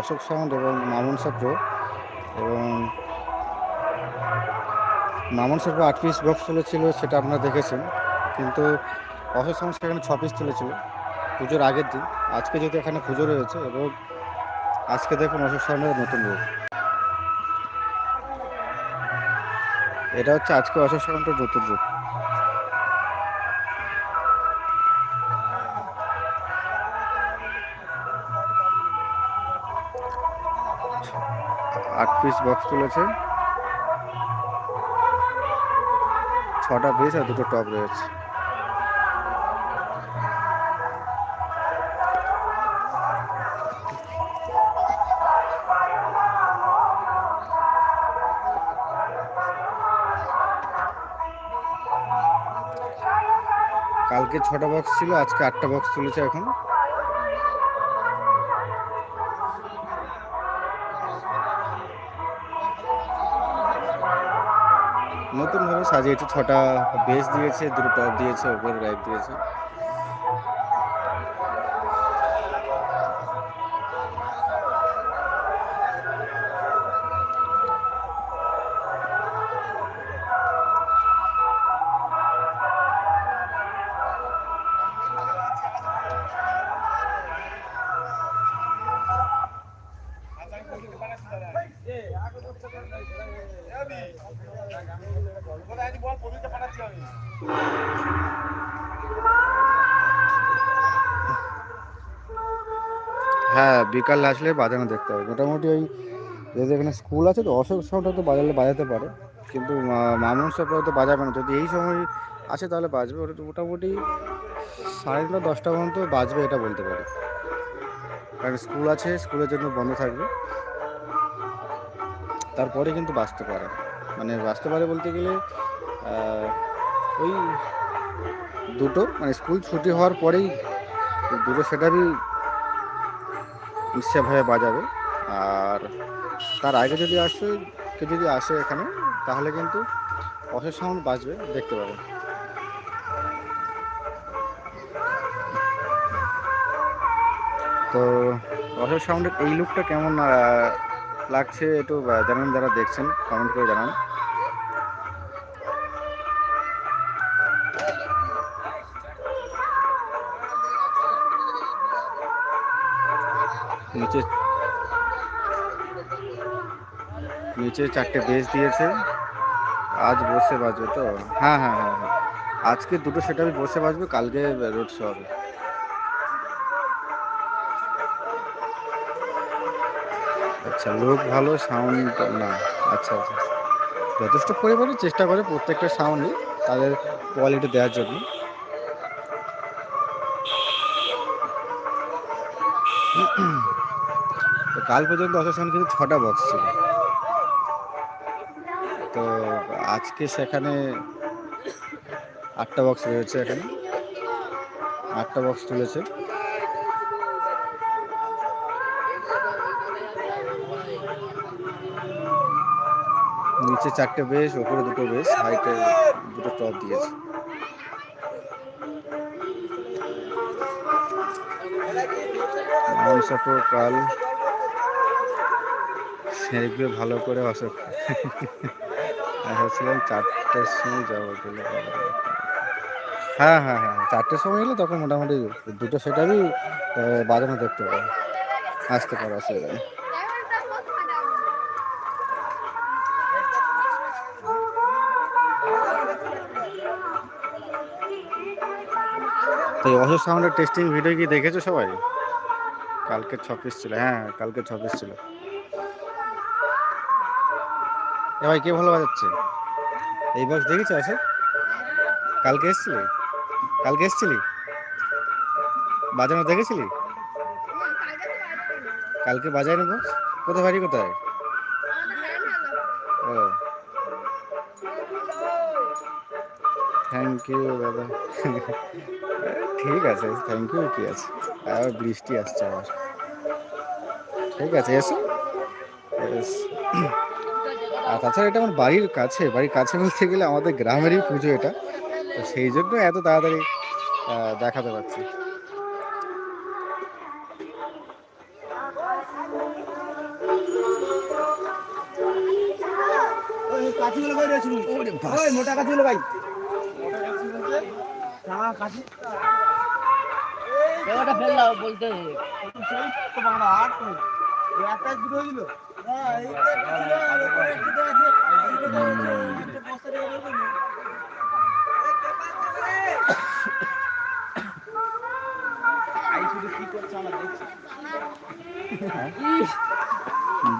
Ashok sound এবং মামুন সাপ্রো এবং মামুন সাপ্রো আট পিস বক্স তুলেছিল, সেটা আপনারা দেখেছেন। কিন্তু অশোক সাউন্ড সেখানে ছ পিস তুলেছিল পুজোর আগের দিন। আজকে যেহেতু এখানে পুজো রয়েছে, এবং আজকে দেখুন অশোক সাউন্ডের নতুন রূপ। এটা হচ্ছে আজকে অশোক সাউন্ডের নতুন রূপ। পিস বক্স তুলেছে। ছটা পিস আর দুটো টপ রয়েছে। কালকে ছটা বক্স ছিল, আজকে আটটা বক্স তুলেছে এখন। নতুনভাবে সাজিয়েছে। ছটা বেস দিয়েছে দুটো টপ দিয়েছে ওপরে র্যাক দিয়েছে। বিকাল আসলে বাজানো দেখতে হবে। মোটামুটি ওই যেহেতু এখানে স্কুল আছে তো, অশোক সাউন্ড তো বাজালে বাজাতে পারে। কিন্তু মামুন সব হয়তো বাজাবে না। যদি এই সময় আসে তাহলে বাজবে। ওটা মোটামুটি সাড়ে নটা, দশটা পর্যন্ত বাজবে এটা বলতে পারি। কারণ স্কুল আছে স্কুলের জন্য বন্ধ থাকবে। তারপরে কিন্তু বাঁচতে পারে। মানে বাঁচতে পারে বলতে গেলে ওই দুটো মানে স্কুল ছুটি হওয়ার পরেই দুটো সেটারই নিশ্চয়ভাবে বাজাবে। আর তার আগে যদি আসে, কেউ যদি আসে এখানে, তাহলে কিন্তু অশেষ সাউন্ড বাজবে, দেখতে পাবেন। তো অশেষ সাউন্ডের এই লুকটা কেমন লাগছে একটু জানান, যারা দেখছেন কমেন্ট করে জানান। নিচে নিচে চারটে বেস দিয়েছে। আজ বসে বাজবে তো? হ্যাঁ হ্যাঁ হ্যাঁ হ্যাঁ। আজকে দুটো সেটা বসে বাজবে, কালকে রোড শো হবে। আচ্ছা লোক ভালো সাউন্ড না। আচ্ছা আচ্ছা। যথেষ্ট পরিমাণে চেষ্টা করে প্রত্যেকটা সাউন্ডই তাদের কোয়ালিটি দেওয়ার জন্য। কাল পর্যন্ত অশোক কিন্তু ছটা বক্স ছিল। তো আজকে সেখানে আটটা বক্স রয়েছে এখানে। আটটা বক্স তুলেছে। নিচে চারটে বেশ, ওপরে দুটো বেশ, হাইটে দুটো টপ দিয়েছে। কাল সেগুলো ভালো করে অসুখ ভাবছিলাম চারটের সময় যাব হ্যাঁ হ্যাঁ হ্যাঁ চারটের সময় এলে তখন মোটামুটি দুটো সেটারই বাজানো দেখতে পাবে। আসতে পারো অসুবিধা নেই তো অশোক সাউন্ডের টেস্টিং ভিডিও কি দেখেছ সবাই? কালকে ছ পিস ছিল হ্যাঁ কালকে ছ পিস ছিল। এ ভাই, কে ভালো বাজাচ্ছে? এই বক্স দেখেছ অশোক কালকে এসছিলি? কালকে এসছিলি? বাজানো দেখেছিলি? কালকে বাজায় না বক্স কোথায় বাড়ি, কোথায়? ও। থ্যাংক ইউ দাদা। ঠিক আছে থ্যাংক ইউ কি আছে? আর বৃষ্টি আসছে আমার ঠিক আছে, এসো। Yes. আর তাছাড়া এটা আমার বাড়ির কাছে বাড়ির কাছে বলতে গেলে আমাদের গ্রামেরই পুজো এটা। তো সেই জন্য এত তাড়াতাড়ি দেখাতে পারছি। মোটা কাছে ভাই। কাছে বলতে। আট একটা দুটো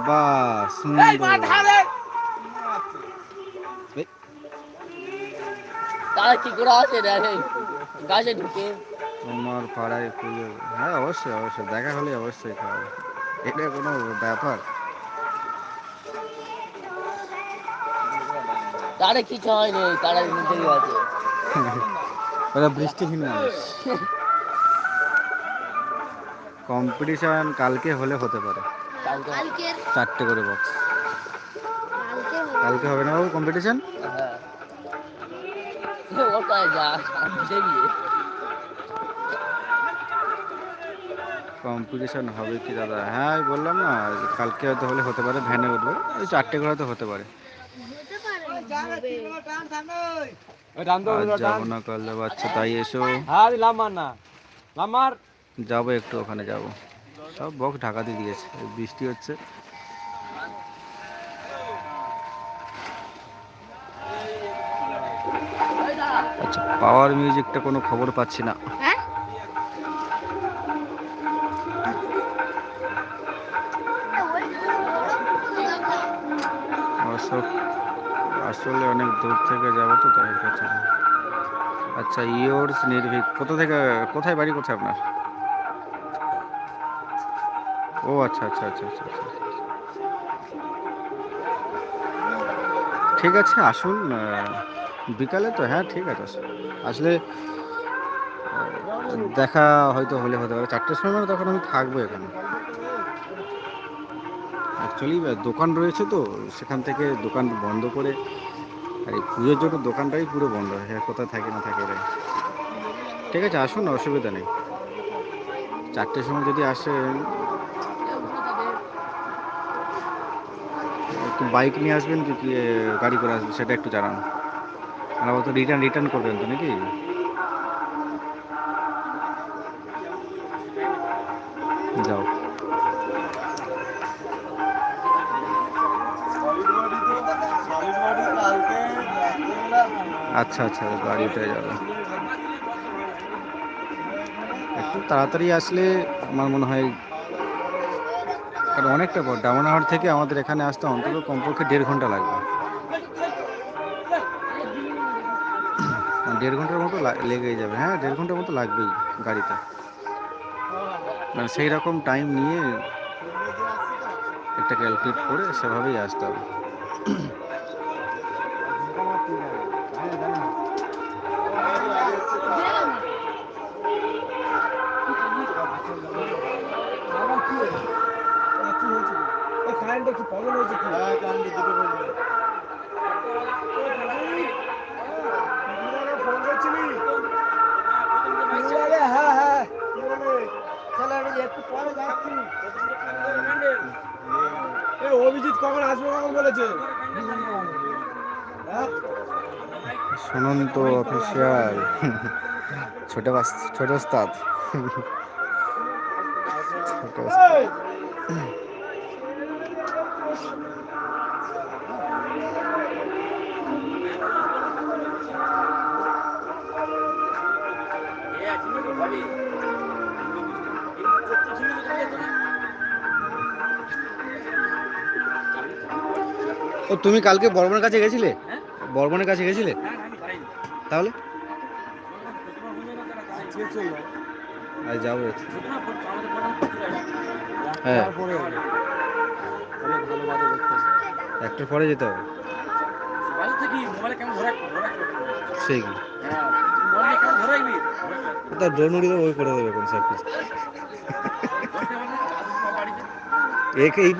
বাস তারা কি করে আছে? দেখে গাছে ঢুকে। তোমার পাড়ায় হ্যাঁ অবশ্যই অবশ্যই। দেখা হলে অবশ্যই খাওয়াবো এটা কোনো ব্যাপার। তারা কিছু হয়নি তারা নিজেই আছে। ওরা বৃষ্টিহীন মানুষ। কম্পিটিশন কালকে হলে হতে পারে। কালকে। চারটে করে বক্স কালকে হবে। না বাবু কম্পিটিশন হ্যাঁ। কম্পিটিশন হবে কি দাদা? হ্যাঁ আমি বললাম না কালকে হয়তো হলে হতে পারে ভ্যানে উঠবে। ওই চারটে করে পারে হতে পারে। যাব। না করলে বাচ্চা তাই এসো। হ্যাঁ যাব একটু ওখানে যাব। সব বক্স ঢাকা দিয়ে দিয়েছে বৃষ্টি হচ্ছে। আচ্ছা পাওয়ার মিউজিকটা কোনো খবর পাচ্ছি না। হ্যাঁ? অশোক আসলে অনেক দূর থেকে যাব তো তাই কথা আচ্ছা ইয়োর্স নির্ভীক, কোথা থেকে, কোথায় বাড়ি, কোথায় আপনার? ও আচ্ছা আচ্ছা আচ্ছা আচ্ছা আচ্ছা আচ্ছা। ঠিক আছে, আসুন বিকালে তো হ্যাঁ ঠিক আছে। আসলে দেখা হয়তো হলে হতে পারে। চারটের সময় মানে তখন আমি থাকব এখানে। অ্যাকচুয়ালি দোকান রয়েছে তো, সেখান থেকে দোকান বন্ধ করে, আর এই পুজোর জন্য দোকানটাই পুরো বন্ধ হ্যাঁ কোথায় থাকে না থাকে ঠিক আছে, আসুন, অসুবিধা নেই। চারটের সময় যদি আসেন একটু বাইক নিয়ে আসবেন কি গাড়ি করে আসবেন, সেটা একটু জানান। আর তো রিটার্ন রিটার্ন করবেন তো নাকি? আচ্ছা আচ্ছা গাড়িতে যাবে। একটু তাড়াতাড়ি আসলে আমার মনে হয় কারণ অনেকটা পর ডামনাহাট থেকে আমাদের এখানে আসতে অন্তত কমপক্ষে দেড় ঘণ্টা লাগবে। দেড় ঘণ্টার মতো লা- লেগেই যাবে। হ্যাঁ দেড় ঘণ্টার মতো লাগবেই গাড়িতে। মানে সেই রকম টাইম নিয়ে একটা ক্যালকুলেট করে সেভাবেই আসতে হবে। ফোন করছিলি হ্যাঁ হ্যাঁ চলো আমি একটু পরে অভিজিৎ কখন আসবে কখন বলেছে? সুনন্ত অফিসিয়াল ছোট ছোট ওস্তাদ। ছোট ও তুমি কালকে বর্মনের কাছে গেছিলে? বর্মনের কাছে গেছিলে? তাহলে? আজ যাব হ্যাঁ। একটার পরে যেতে হবে। সেই কি? তা ড্রোন করে দেবে কিছু।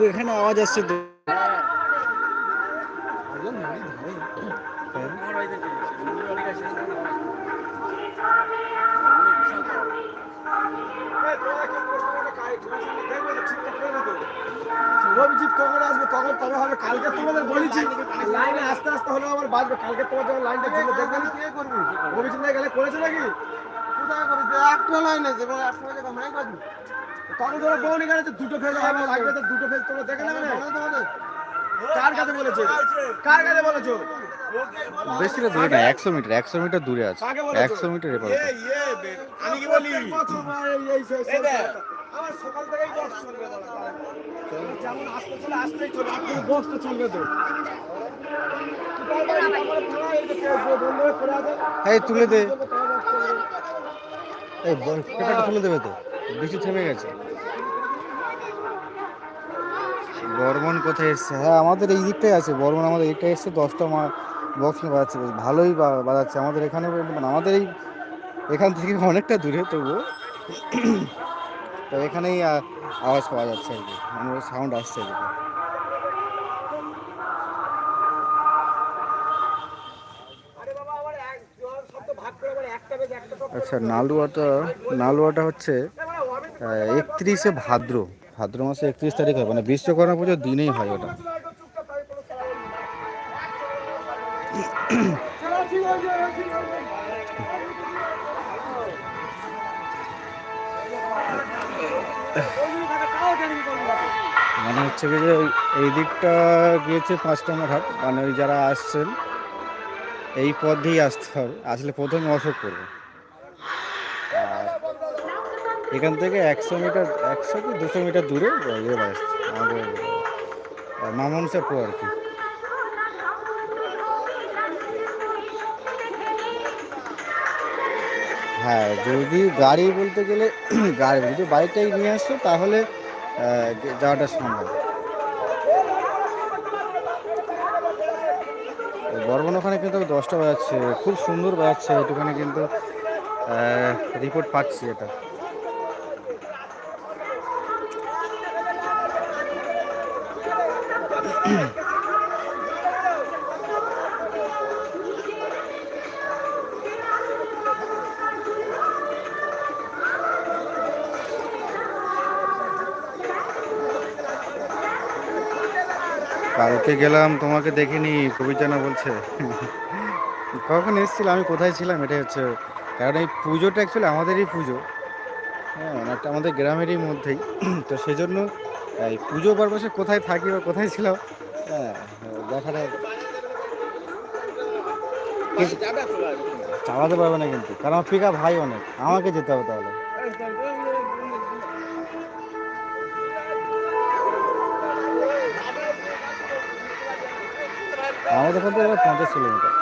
এখানে আওয়াজ আসছে তো। অভিজিৎ কখন আসবে তখন তবে হবে কালকে তোমাদের বলেছি লাইনে আস্তে আস্তে হলে আমার বাজবে কালকে তোমার যখন লাইনটা ছিল দেখবে না কে করবি অভিজিৎ না গেলে করেছে নাকি কোথায় করেছে একটা লাইন আছে এবার একটা লাইনে কামাই করবি তখন তোরা বউনি গেছে দুটো ফেজ হবে লাগবে তো দুটো ফেজ তোমরা দেখে নেবে না কার কাছে বলেছে কার কাছে বলেছ বেশি দূরে না একশো মিটার একশো মিটার দূরে আছে? একশো মিটার আমি কি বলি সকাল থেকেই বক্স চলবে যেমন আসতে চলে আসতেই চলে আপনার বক্স তো চলবে তো। এই তুলে দে। এই পেপারটা তুলে দেবে তো। বৃষ্টি থেমে গেছে। বর্মন কোথায় এসছে? হ্যাঁ আমাদের এই দিকটাই আছে। বর্মন আমাদের এই দিকটায় এসছে। দশটা মা বক্স নিয়ে বাজাচ্ছে। বেশ ভালোই বা- বাজাচ্ছে। আমাদের এখানে মানে আমাদের এই এখান থেকে অনেকটা দূরে তবুও। তো এখানেই আ- আওয়াজ পাওয়া যাচ্ছে আর কি। মানে সাউন্ড আসছে এদিকে। আচ্ছা নালুয়াটা নালুয়াটা হচ্ছে একত্রিশে ভাদ্র। ভাদ্র মাসে একত্রিশ তারিখ হয় মানে বিশ্বকর্মা পুজোর দিনেই হয় ওটা। মানে হচ্ছে কি যে এই দিকটা গিয়েছে পাঁচটা আমার হাট মানে ওই যারা আসছেন, এই পথ দিয়েই আসতে হবে। আসলে প্রথমে অশোক করবে। আর এখান থেকে একশো মিটার, একশো কি দুশো মিটার দূরে আমাদের মামনসাপুর আর কি। হ্যাঁ যদি গাড়ি বলতে গেলে, গাড়ি, যদি বাইকটাই নিয়ে আসছো তাহলে যাওয়াটা সম্ভব। বর্বন ওখানে কিন্তু দশটা বাজাচ্ছে, খুব সুন্দর বাজাচ্ছে এটুখানে কিন্তু রিপোর্ট পাচ্ছি এটা। কালকে গেলাম, তোমাকে দেখিনি, কবিতানা বলছে। কখন এসেছিল, আমি কোথায় ছিলাম, এটাই হচ্ছে, কারণ এই পুজোটা অ্যাকচুয়ালি আমাদেরই পুজো। হ্যাঁ অনেকটা আমাদের গ্রামেরই মধ্যেই। তো সেজন্য, এই পুজো পর্বসে কোথায় থাকি বা কোথায় ছিলাম হ্যাঁ দেখা যায় চালাতে পারবে না কিন্তু, কারণ আমার পিক ভাই অনেক, আমাকে যেতে হবে তাহলে। আমাদের এখান থেকে পঞ্চাশ কিলোমিটার।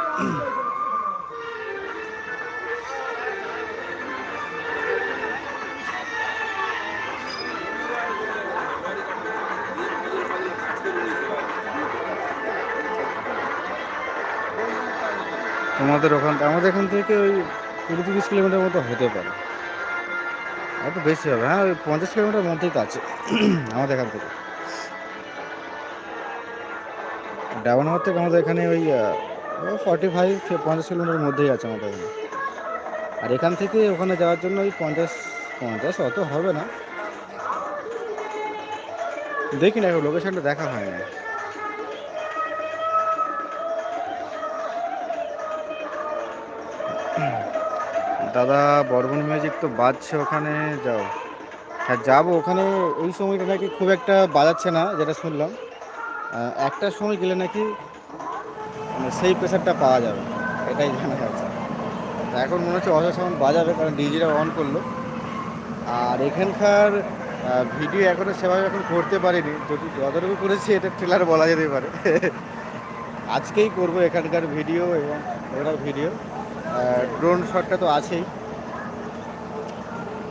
তোমাদের ওখান আমাদের এখান থেকে ওই কুড়ি তিরিশ কিলোমিটার মতো হতে পারে। একটু বেশি হবে হ্যাঁ ওই পঞ্চাশ কিলোমিটার মধ্যেই তো আছে, আমাদের এখান থেকে। ডায়মন্ড থেকে আমাদের এখানে ওই ফর্টি ফাইভ পঞ্চাশ কিলোমিটার মধ্যেই আছে আমাদের এখানে। আর এখান থেকে ওখানে যাওয়ার জন্য ওই পঞ্চাশ পঞ্চাশ অত হবে না। দেখি না লোকেশনটা দেখা হয় না দাদা বর্মন ম্যাজিক তো বাজছে ওখানে, যাও। হ্যাঁ যাব। ওখানে ওই সময়টা নাকি খুব একটা বাজাচ্ছে না, যেটা শুনলাম। একটার সময় গেলে নাকি মানে সেই প্রেশারটা পাওয়া যাবে, এটাই জানা যাচ্ছে। এখন মনে হচ্ছে অসা সাউন্ড বাজাবে, কারণ ডিজিটা অন করল। আর এখানকার ভিডিও এখনও সেভাবে এখন করতে পারিনি। যদি যতটুকু করেছি, এটা ট্রেলার বলা যেতে পারে। আজকেই করব এখানকার ভিডিও এবং ওটার ভিডিও। ড্রোন শটটা তো আছেই।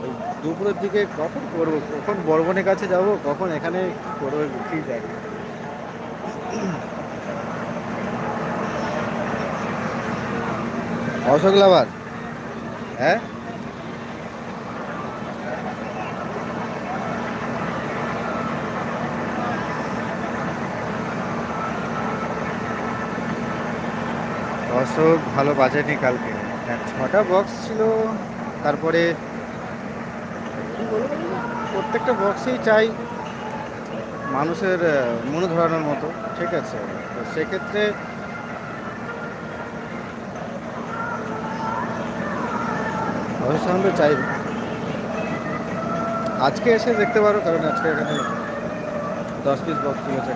ওই দুপুরের দিকে কখন করব? কখন বর্বনের কাছে যাব? কখন এখানে করব? ঠিক জানি। অশোক লাভার। হ্যাঁ? অশোক ভালো বাজেনি কালকে। হ্যাঁ, ছটা বক্স ছিল। তারপরে প্রত্যেকটা বক্সেই চাই। মানুষের মনে ধরানোর মতো, ঠিক আছে? তো সেক্ষেত্রে অবশ্যই আমরা চাইব আজকে এসে দেখতে পারো, কারণ আজকে এখানে দশ পিস বক্স তুলেছে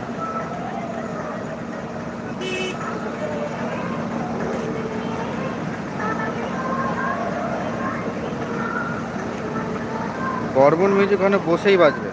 বর্মন মিউজিক ওখানে বসেই বাজবে।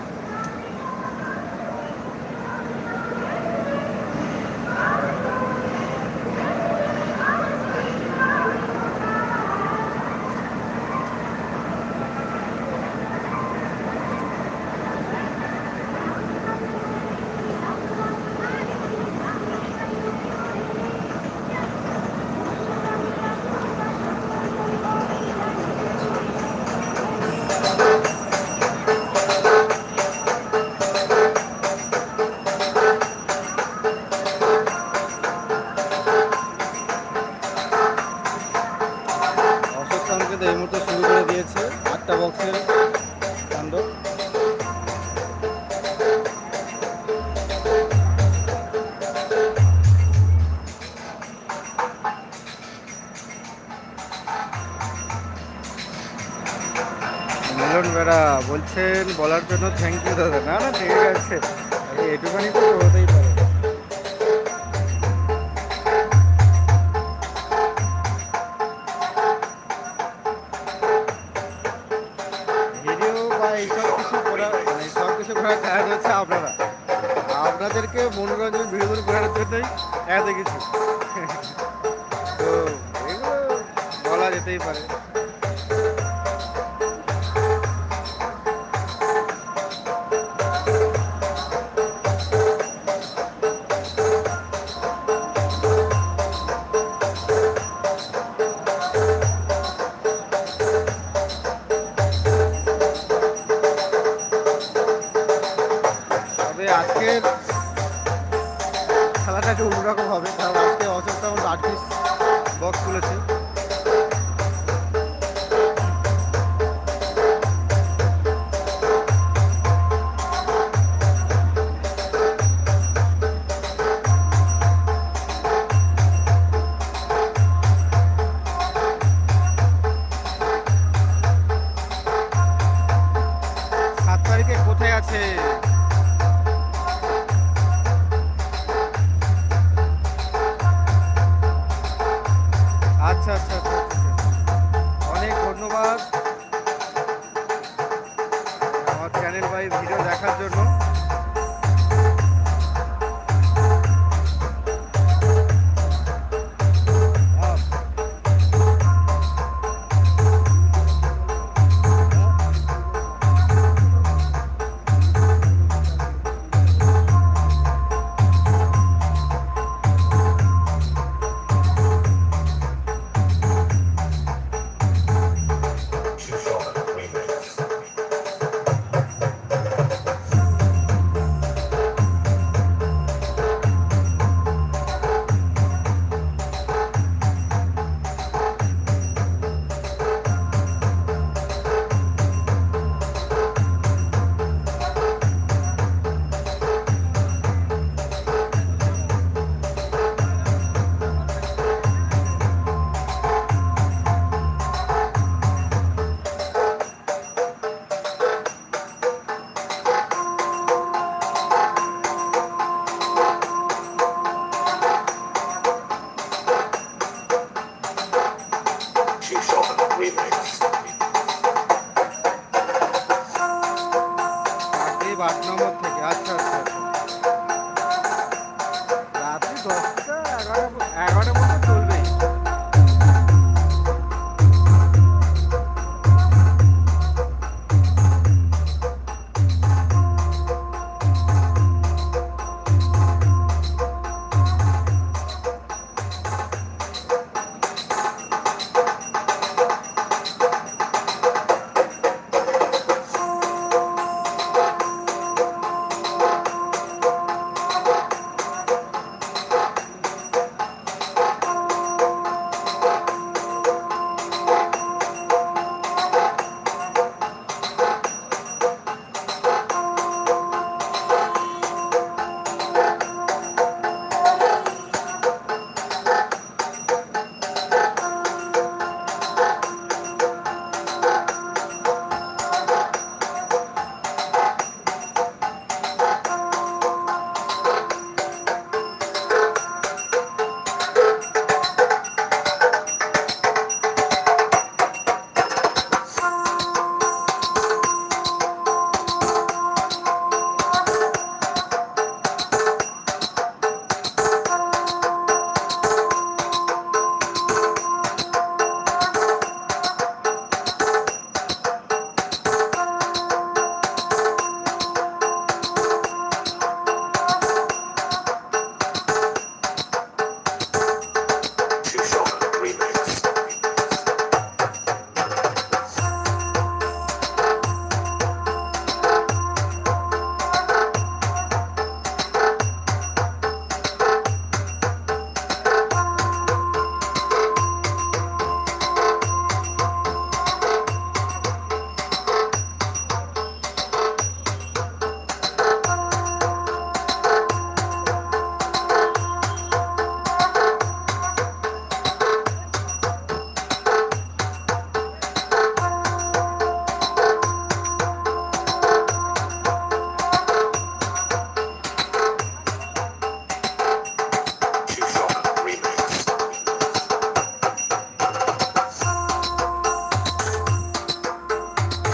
বলছেন বলার জন্য থ্যাংক ইউ দাদা। না না, ঠিক আছে। এটুখানি তো হতেই পারে। এইসব কিছু করা মানে সব কিছু করার হচ্ছে আপনারা। আপনাদেরকে মনোরঞ্জন বিনোদন করার জন্যই এত কিছু।